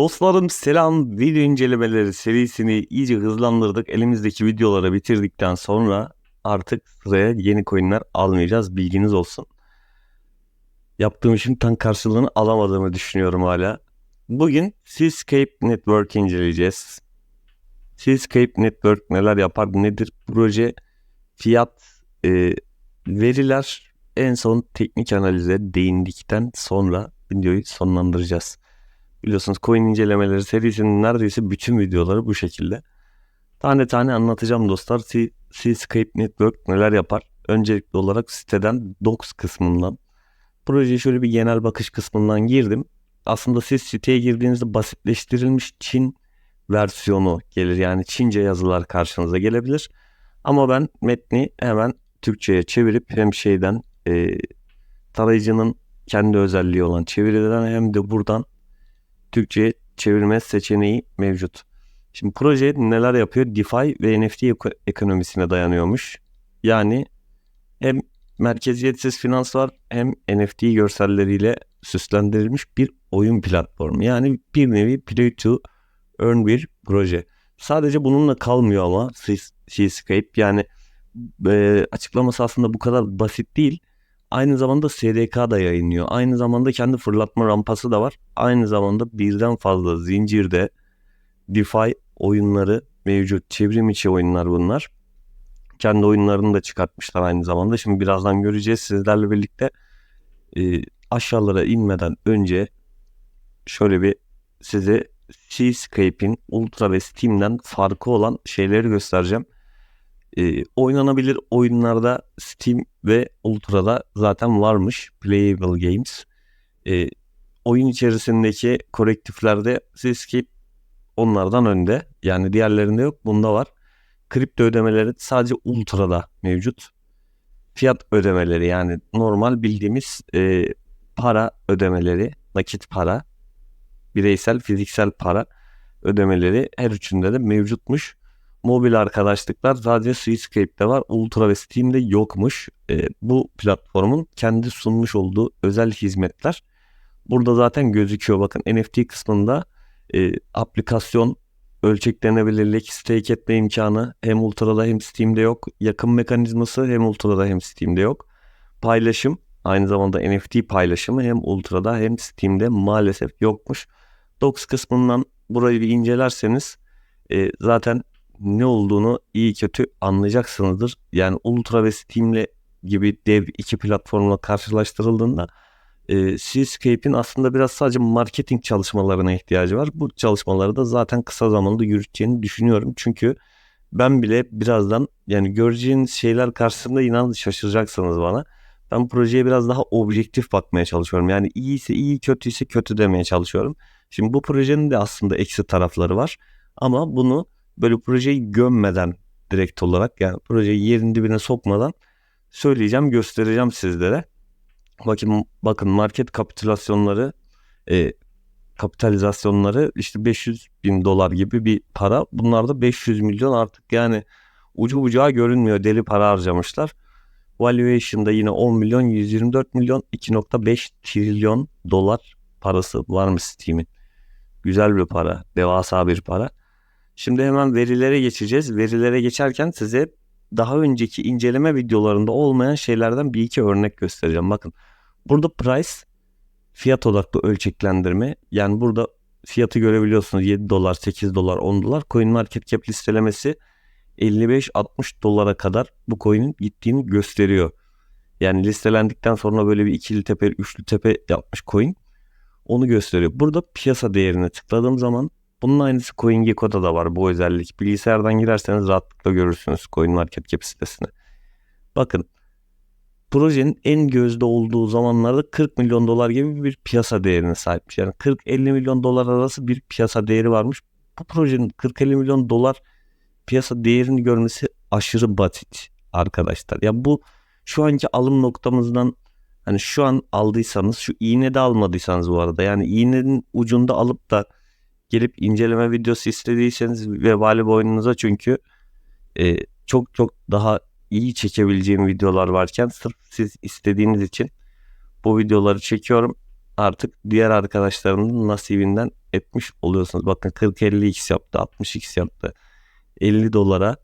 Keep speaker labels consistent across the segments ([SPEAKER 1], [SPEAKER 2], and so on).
[SPEAKER 1] Dostlarım selam video incelemeleri serisini iyice hızlandırdık. Elimizdeki videoları bitirdikten sonra artık sıraya yeni coinler almayacağız. Bilginiz olsun. Yaptığım işin tam karşılığını alamadığımı düşünüyorum hala. Bugün Seascape Network inceleyeceğiz. Seascape Network neler yapar, nedir proje, fiyat, e, veriler en son teknik analize değindikten sonra videoyu sonlandıracağız. Biliyorsunuz coin incelemeleri serisinin neredeyse bütün videoları bu şekilde. Tane tane anlatacağım dostlar. Seascape Network neler yapar? Öncelikli olarak siteden Docs kısmından. Projeye şöyle bir genel bakış kısmından girdim. Aslında siz siteye girdiğinizde basitleştirilmiş Çin versiyonu gelir. Yani Çince yazılar karşınıza gelebilir. Ama ben metni hemen Türkçe'ye çevirip hem şeyden e, tarayıcının kendi özelliği olan çeviriden hem de buradan Türkçe'ye çevirme seçeneği mevcut. Şimdi proje neler yapıyor? DeFi ve NFT eko- ekonomisine dayanıyormuş. Yani hem merkeziyetsiz finans var hem NFT görselleriyle süslendirilmiş bir oyun platformu. Yani bir nevi play to earn bir proje. Sadece bununla kalmıyor ama Seas- Seascape yani e, açıklaması aslında bu kadar basit değil. Aynı zamanda SDK da yayınlıyor. Aynı zamanda kendi fırlatma rampası da var. Aynı zamanda birden fazla zincirde DeFi oyunları mevcut. Çevrim içi oyunlar bunlar. Kendi oyunlarını da çıkartmışlar aynı zamanda. Şimdi birazdan göreceğiz sizlerle birlikte. E, aşağılara inmeden önce şöyle bir size Seascape'in Ultra ve Steam'den farkı olan şeyleri göstereceğim. E, oynanabilir oyunlarda Steam ve Ultra'da zaten varmış Playable Games. E, oyun içerisindeki korektiflerde Seascape onlardan önde. Yani diğerlerinde yok bunda var. Kripto ödemeleri sadece Ultra'da mevcut. Fiyat ödemeleri yani normal bildiğimiz e, para ödemeleri, nakit para, bireysel fiziksel para ödemeleri her üçünde de mevcutmuş mobil arkadaşlıklar sadece Seascape'de var. Ultra ve Steam'de yokmuş. E, bu platformun kendi sunmuş olduğu özel hizmetler. Burada zaten gözüküyor. Bakın NFT kısmında e, aplikasyon, ölçeklenebilirlik, stake etme imkanı hem Ultra'da hem Steam'de yok. Yakın mekanizması hem Ultra'da hem Steam'de yok. Paylaşım aynı zamanda NFT paylaşımı hem Ultra'da hem Steam'de maalesef yokmuş. Docs kısmından burayı bir incelerseniz e, zaten ne olduğunu iyi kötü anlayacaksınızdır. Yani Ultra ve Steam'le gibi dev iki platformla karşılaştırıldığında e, Seascape'in aslında biraz sadece marketing çalışmalarına ihtiyacı var. Bu çalışmaları da zaten kısa zamanda yürüteceğini düşünüyorum. Çünkü ben bile birazdan yani göreceğiniz şeyler karşısında inan şaşıracaksınız bana. Ben projeye biraz daha objektif bakmaya çalışıyorum. Yani iyiyse iyi, kötüyse kötü demeye çalışıyorum. Şimdi bu projenin de aslında eksi tarafları var. Ama bunu böyle projeyi gömmeden direkt olarak yani projeyi yerin dibine sokmadan söyleyeceğim, göstereceğim sizlere. Bakın bakın market kapitülasyonları e, kapitalizasyonları işte 500 bin dolar gibi bir para. Bunlar da 500 milyon artık yani ucu bucağı görünmüyor. Deli para harcamışlar. Valuation'da yine 10 milyon 124 milyon 2.5 trilyon dolar parası var mı Steam'in? Güzel bir para. Devasa bir para. Şimdi hemen verilere geçeceğiz. Verilere geçerken size daha önceki inceleme videolarında olmayan şeylerden bir iki örnek göstereceğim. Bakın burada price fiyat odaklı ölçeklendirme. Yani burada fiyatı görebiliyorsunuz 7 dolar, 8 dolar, 10 dolar. Coin Market Cap listelemesi 55-60 dolara kadar bu coin'in gittiğini gösteriyor. Yani listelendikten sonra böyle bir ikili tepe, üçlü tepe yapmış coin. Onu gösteriyor. Burada piyasa değerine tıkladığım zaman bunun aynısı CoinGecko'da da var bu özellik. Bilgisayardan girerseniz rahatlıkla görürsünüz CoinMarketCap sitesine. Bakın projenin en gözde olduğu zamanlarda 40 milyon dolar gibi bir piyasa değerine sahipmiş. Yani 40-50 milyon dolar arası bir piyasa değeri varmış. Bu projenin 40-50 milyon dolar piyasa değerini görmesi aşırı basit arkadaşlar. Ya bu şu anki alım noktamızdan hani şu an aldıysanız şu iğne de almadıysanız bu arada yani iğnenin ucunda alıp da gelip inceleme videosu istediyseniz vebali boynunuza çünkü e, çok çok daha iyi çekebileceğim videolar varken sırf siz istediğiniz için bu videoları çekiyorum. Artık diğer arkadaşlarımın nasibinden etmiş oluyorsunuz. Bakın 40-50x yaptı, 60x yaptı. 50 dolara,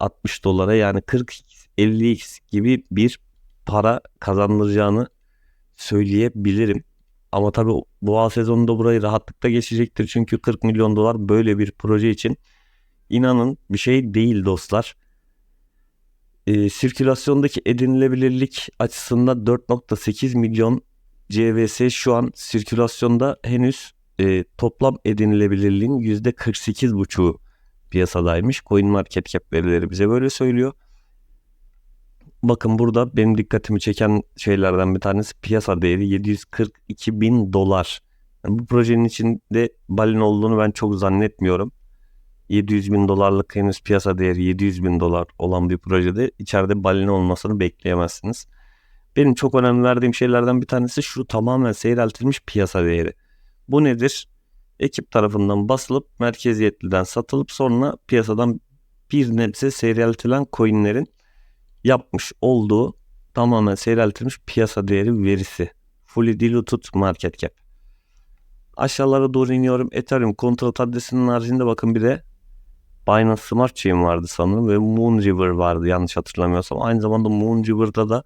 [SPEAKER 1] 60 dolara yani 40x, 50x gibi bir para kazandıracağını söyleyebilirim. Ama tabii boğa sezonunda burayı rahatlıkla geçecektir. Çünkü 40 milyon dolar böyle bir proje için inanın bir şey değil dostlar. E, sirkülasyondaki edinilebilirlik açısından 4.8 milyon CVS şu an sirkülasyonda henüz e, toplam edinilebilirliğin %48,5'u piyasadaymış. Coin Market Cap verileri bize böyle söylüyor. Bakın burada benim dikkatimi çeken şeylerden bir tanesi piyasa değeri 742 bin dolar. Yani bu projenin içinde balin olduğunu ben çok zannetmiyorum. 700 bin dolarlık henüz piyasa değeri 700 bin dolar olan bir projede içeride balin olmasını bekleyemezsiniz. Benim çok önem verdiğim şeylerden bir tanesi şu tamamen seyreltilmiş piyasa değeri. Bu nedir? Ekip tarafından basılıp merkeziyetliden satılıp sonra piyasadan bir nebze seyreltilen coinlerin yapmış olduğu tamamen seyreltilmiş piyasa değeri verisi. Fully diluted market cap. Aşağılara doğru iniyorum. Ethereum kontrat adresinin haricinde bakın bir de Binance Smart Chain vardı sanırım ve Moonriver vardı yanlış hatırlamıyorsam. Aynı zamanda Moonriver'da da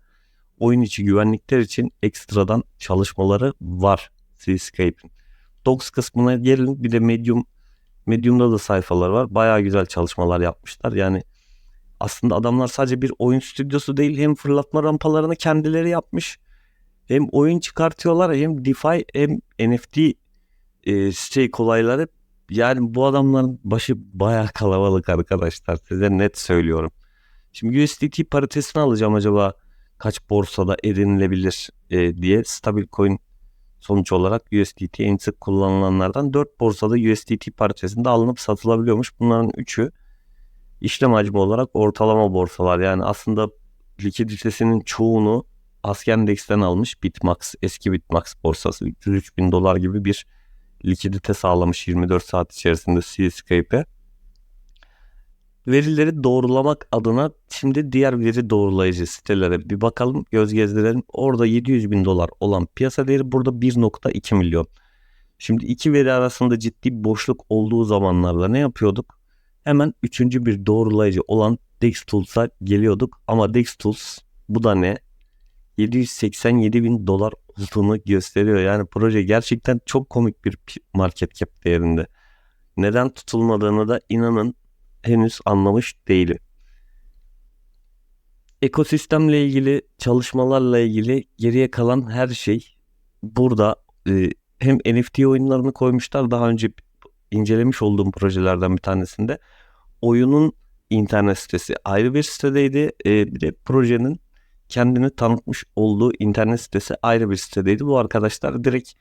[SPEAKER 1] oyun içi güvenlikler için ekstradan çalışmaları var Seascape'in. Docs kısmına gelin bir de Medium Medium'da da sayfalar var. Bayağı güzel çalışmalar yapmışlar. Yani aslında adamlar sadece bir oyun stüdyosu değil hem fırlatma rampalarını kendileri yapmış. Hem oyun çıkartıyorlar hem DeFi hem NFT e, stake olayları. Yani bu adamların başı bayağı kalabalık arkadaşlar. Size net söylüyorum. Şimdi USDT paritesini alacağım acaba kaç borsada edinilebilir e, diye stabil coin sonuç olarak USDT en sık kullanılanlardan 4 borsada USDT paritesinde alınıp satılabiliyormuş. Bunların 3'ü işlem hacmi olarak ortalama borsalar. Yani aslında likiditesinin çoğunu Askendex'ten almış Bitmax, eski Bitmax borsası 303 bin dolar gibi bir likidite sağlamış 24 saat içerisinde Seascape'e. Verileri doğrulamak adına şimdi diğer veri doğrulayıcı sitelere bir bakalım göz gezdirelim. Orada 700 bin dolar olan piyasa değeri burada 1.2 milyon. Şimdi iki veri arasında ciddi boşluk olduğu zamanlarda ne yapıyorduk? Hemen üçüncü bir doğrulayıcı olan Dex Tools'a geliyorduk. Ama Dex Tools bu da ne? 787 bin dolar olduğunu gösteriyor. Yani proje gerçekten çok komik bir market cap değerinde. Neden tutulmadığını da inanın henüz anlamış değilim. Ekosistemle ilgili çalışmalarla ilgili geriye kalan her şey burada e, hem NFT oyunlarını koymuşlar daha önce incelemiş olduğum projelerden bir tanesinde oyunun internet sitesi ayrı bir sitedeydi. E, bir de projenin kendini tanıtmış olduğu internet sitesi ayrı bir sitedeydi. Bu arkadaşlar direkt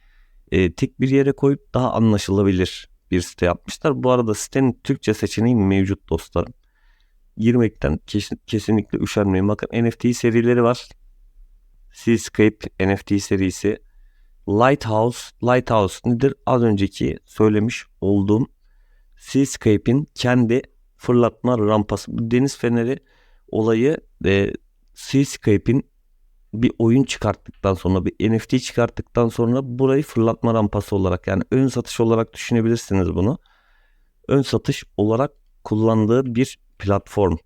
[SPEAKER 1] e, tek bir yere koyup daha anlaşılabilir bir site yapmışlar. Bu arada sitenin Türkçe seçeneği mevcut dostlarım. Girmekten kesin, kesinlikle üşenmeyin. Bakın NFT serileri var. Seascape NFT serisi. Lighthouse. Lighthouse nedir? Az önceki söylemiş olduğum Seascape'in kendi fırlatma rampası. Bu deniz feneri olayı e, Seascape'in bir oyun çıkarttıktan sonra bir NFT çıkarttıktan sonra burayı fırlatma rampası olarak yani ön satış olarak düşünebilirsiniz bunu. Ön satış olarak kullandığı bir platform.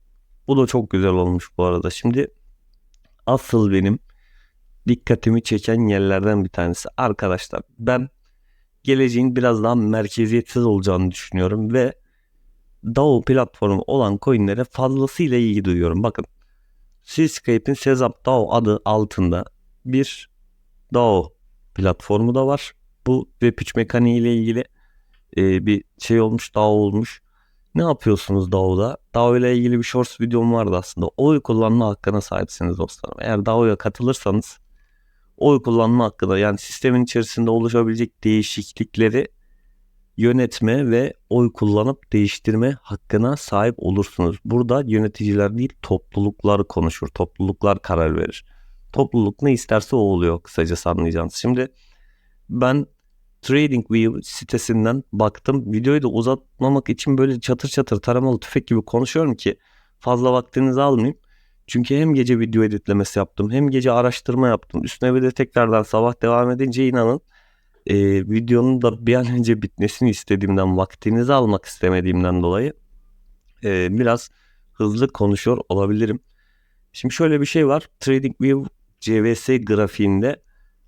[SPEAKER 1] Bu da çok güzel olmuş bu arada. Şimdi asıl benim dikkatimi çeken yerlerden bir tanesi. Arkadaşlar ben geleceğin biraz daha merkeziyetsiz olacağını düşünüyorum ve DAO platformu olan coinlere fazlasıyla ilgi duyuyorum. Bakın Seascape'in Sezap DAO adı altında bir DAO platformu da var. Bu Web3 mekaniği ile ilgili e, bir şey olmuş, DAO olmuş. Ne yapıyorsunuz DAO'da? DAO ile ilgili bir shorts videom vardı aslında. Oy kullanma hakkına sahipsiniz dostlarım. Eğer DAO'ya katılırsanız oy kullanma hakkında yani sistemin içerisinde oluşabilecek değişiklikleri yönetme ve oy kullanıp değiştirme hakkına sahip olursunuz. Burada yöneticiler değil topluluklar konuşur. Topluluklar karar verir. Topluluk ne isterse o oluyor kısacası anlayacağınız. Şimdi ben TradingView sitesinden baktım. Videoyu da uzatmamak için böyle çatır çatır taramalı tüfek gibi konuşuyorum ki fazla vaktinizi almayayım. Çünkü hem gece video editlemesi yaptım hem gece araştırma yaptım. Üstüne bir de tekrardan sabah devam edince inanın e, videonun da bir an önce bitmesini istediğimden, vaktinizi almak istemediğimden dolayı e, biraz hızlı konuşuyor olabilirim. Şimdi şöyle bir şey var. TradingView CVS grafiğinde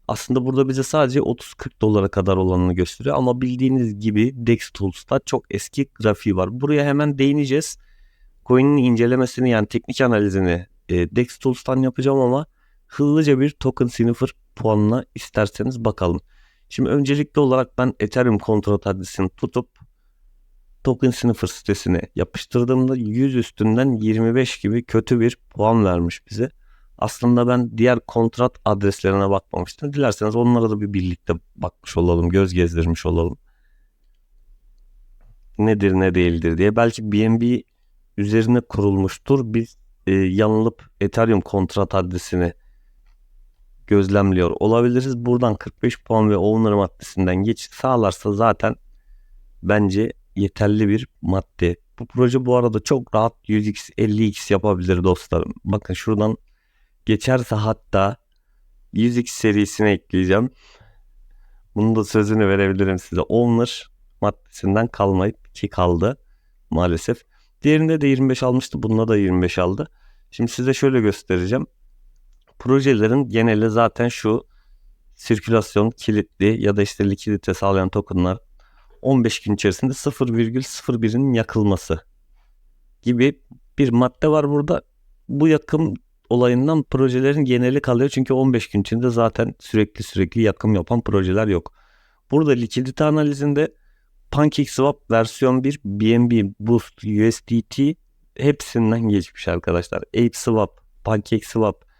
[SPEAKER 1] aslında burada bize sadece 30-40 dolara kadar olanını gösteriyor. Ama bildiğiniz gibi Dex Tools'ta çok eski grafiği var. Buraya hemen değineceğiz. Coin'in incelemesini yani teknik analizini e, Dex Tools'tan yapacağım ama hızlıca bir token sniffer puanına isterseniz bakalım. Şimdi öncelikli olarak ben Ethereum kontrat adresini tutup Token Sniffer sitesine yapıştırdığımda 100 üstünden 25 gibi kötü bir puan vermiş bize. Aslında ben diğer kontrat adreslerine bakmamıştım. Dilerseniz onlara da bir birlikte bakmış olalım, göz gezdirmiş olalım. Nedir ne değildir diye. Belki BNB üzerine kurulmuştur. Biz e, yanılıp Ethereum kontrat adresini gözlemliyor olabiliriz. Buradan 45 puan ve owner maddesinden geç sağlarsa zaten bence yeterli bir madde. Bu proje bu arada çok rahat 100x 50x yapabilir dostlarım. Bakın şuradan geçerse hatta 100x serisine ekleyeceğim. Bunun da sözünü verebilirim size. Owner maddesinden kalmayıp ki kaldı maalesef. Diğerinde de 25 almıştı. Bunda da 25 aldı. Şimdi size şöyle göstereceğim. Projelerin geneli zaten şu sirkülasyon kilitli ya da işte likidite sağlayan tokenlar 15 gün içerisinde 0,01'in yakılması gibi bir madde var burada. Bu yakım olayından projelerin geneli kalıyor. Çünkü 15 gün içinde zaten sürekli sürekli yakım yapan projeler yok. Burada likidite analizinde PancakeSwap versiyon 1, BNB, Boost, USDT hepsinden geçmiş arkadaşlar. ApeSwap, PancakeSwap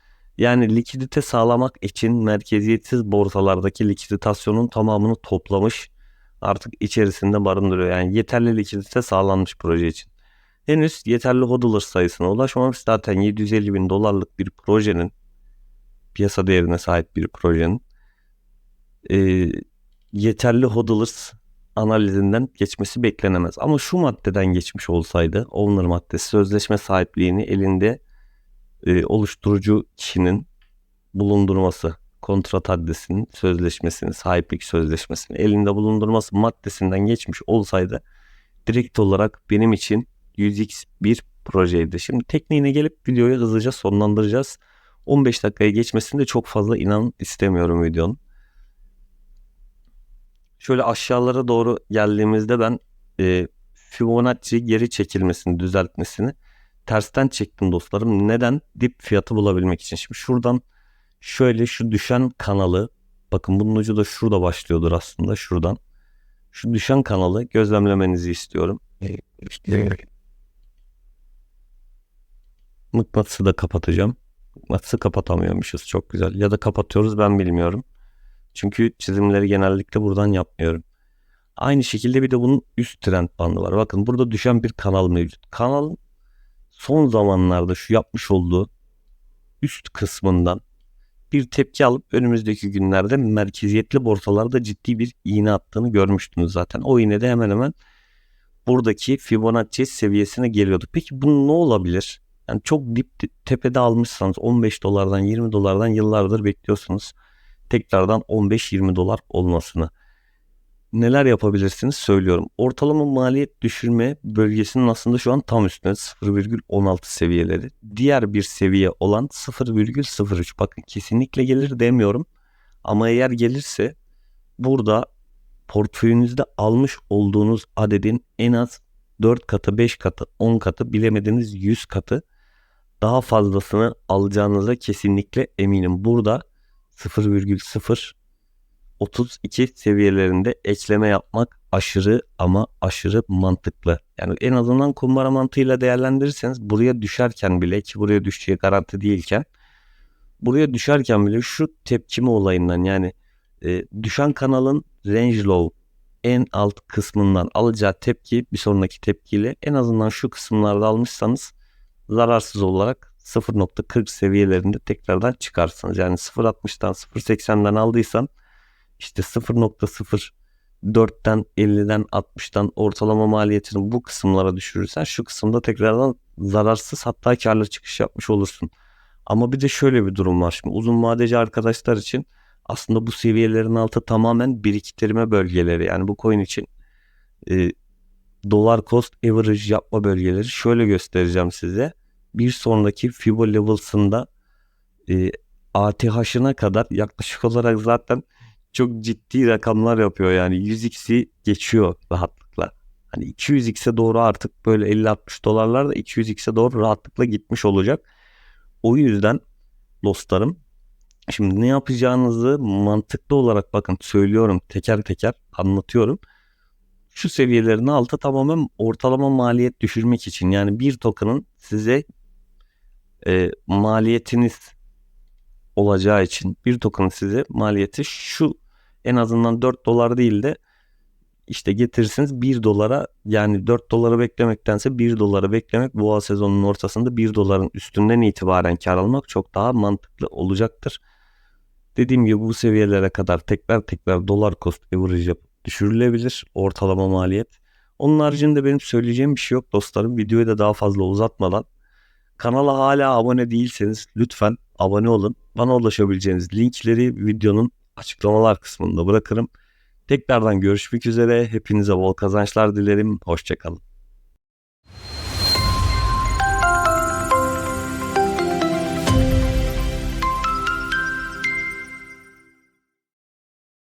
[SPEAKER 1] yani likidite sağlamak için merkeziyetsiz borsalardaki likiditasyonun tamamını toplamış artık içerisinde barındırıyor. Yani yeterli likidite sağlanmış proje için. Henüz yeterli hodler sayısına ulaşmamış. Zaten 750 bin dolarlık bir projenin piyasa değerine sahip bir projenin e, yeterli hodlers analizinden geçmesi beklenemez. Ama şu maddeden geçmiş olsaydı owner maddesi sözleşme sahipliğini elinde e, oluşturucu kişinin bulundurması kontrat adresinin sözleşmesini, sahiplik sözleşmesini elinde bulundurması maddesinden geçmiş olsaydı direkt olarak benim için 100x bir projeydi. Şimdi tekniğine gelip videoyu hızlıca sonlandıracağız. 15 dakikaya geçmesinde çok fazla inan istemiyorum videonun. Şöyle aşağılara doğru geldiğimizde ben e, Fibonacci geri çekilmesini, düzeltmesini tersten çektim dostlarım. Neden? Dip fiyatı bulabilmek için. Şimdi şuradan şöyle şu düşen kanalı bakın bunun ucu da şurada başlıyordur aslında şuradan. Şu düşen kanalı gözlemlemenizi istiyorum. Mıknatısı da kapatacağım. Mıknatısı kapatamıyormuşuz. Çok güzel. Ya da kapatıyoruz ben bilmiyorum. Çünkü çizimleri genellikle buradan yapmıyorum. Aynı şekilde bir de bunun üst trend bandı var. Bakın burada düşen bir kanal mevcut. Kanalın son zamanlarda şu yapmış olduğu üst kısmından bir tepki alıp önümüzdeki günlerde merkeziyetli borsalarda ciddi bir iğne attığını görmüştünüz zaten. O iğne de hemen hemen buradaki Fibonacci seviyesine geliyordu. Peki bu ne olabilir? Yani çok dip tepede almışsanız 15 dolardan 20 dolardan yıllardır bekliyorsunuz. Tekrardan 15-20 dolar olmasını neler yapabilirsiniz söylüyorum. Ortalama maliyet düşürme bölgesinin aslında şu an tam üstünde 0,16 seviyeleri. Diğer bir seviye olan 0,03 bakın kesinlikle gelir demiyorum. Ama eğer gelirse burada portföyünüzde almış olduğunuz adedin en az 4 katı, 5 katı, 10 katı bilemediniz 100 katı daha fazlasını alacağınıza kesinlikle eminim. Burada 0,0 32 seviyelerinde ekleme yapmak aşırı ama aşırı mantıklı. Yani en azından kumbara mantığıyla değerlendirirseniz buraya düşerken bile ki buraya düşeceği garanti değilken buraya düşerken bile şu tepkime olayından yani e, düşen kanalın range low en alt kısmından alacağı tepki bir sonraki tepkiyle en azından şu kısımlarda almışsanız zararsız olarak 0.40 seviyelerinde tekrardan çıkarsınız. Yani 0.60'dan 0.80'den aldıysan işte 0.04'ten 50'den 60'tan ortalama maliyetini bu kısımlara düşürürsen şu kısımda tekrardan zararsız hatta karlı çıkış yapmış olursun. Ama bir de şöyle bir durum var şimdi uzun vadeci arkadaşlar için Aslında bu seviyelerin altı tamamen biriktirme bölgeleri. Yani bu coin için e, dolar cost average yapma bölgeleri şöyle göstereceğim size. Bir sonraki FIBO levels'ında e, ATH'ına kadar yaklaşık olarak zaten çok ciddi rakamlar yapıyor yani 100x'i geçiyor rahatlıkla. Hani 200x'e doğru artık böyle 50-60 dolarlar da 200x'e doğru rahatlıkla gitmiş olacak. O yüzden dostlarım şimdi ne yapacağınızı mantıklı olarak bakın söylüyorum teker teker anlatıyorum. Şu seviyelerin altı tamamen ortalama maliyet düşürmek için yani bir token'ın size e, maliyetiniz olacağı için bir token'ın size maliyeti şu en azından 4 dolar değil de işte getirirsiniz 1 dolara yani 4 dolara beklemektense 1 dolara beklemek boğa sezonunun ortasında 1 doların üstünden itibaren kar almak çok daha mantıklı olacaktır. Dediğim gibi bu seviyelere kadar tekrar tekrar dolar cost average yapıp düşürülebilir ortalama maliyet. Onun haricinde benim söyleyeceğim bir şey yok dostlarım. Videoyu da daha fazla uzatmadan kanala hala abone değilseniz lütfen abone olun. Bana ulaşabileceğiniz linkleri videonun açıklamalar kısmında bırakırım. Tekrardan görüşmek üzere. Hepinize bol kazançlar dilerim. Hoşçakalın.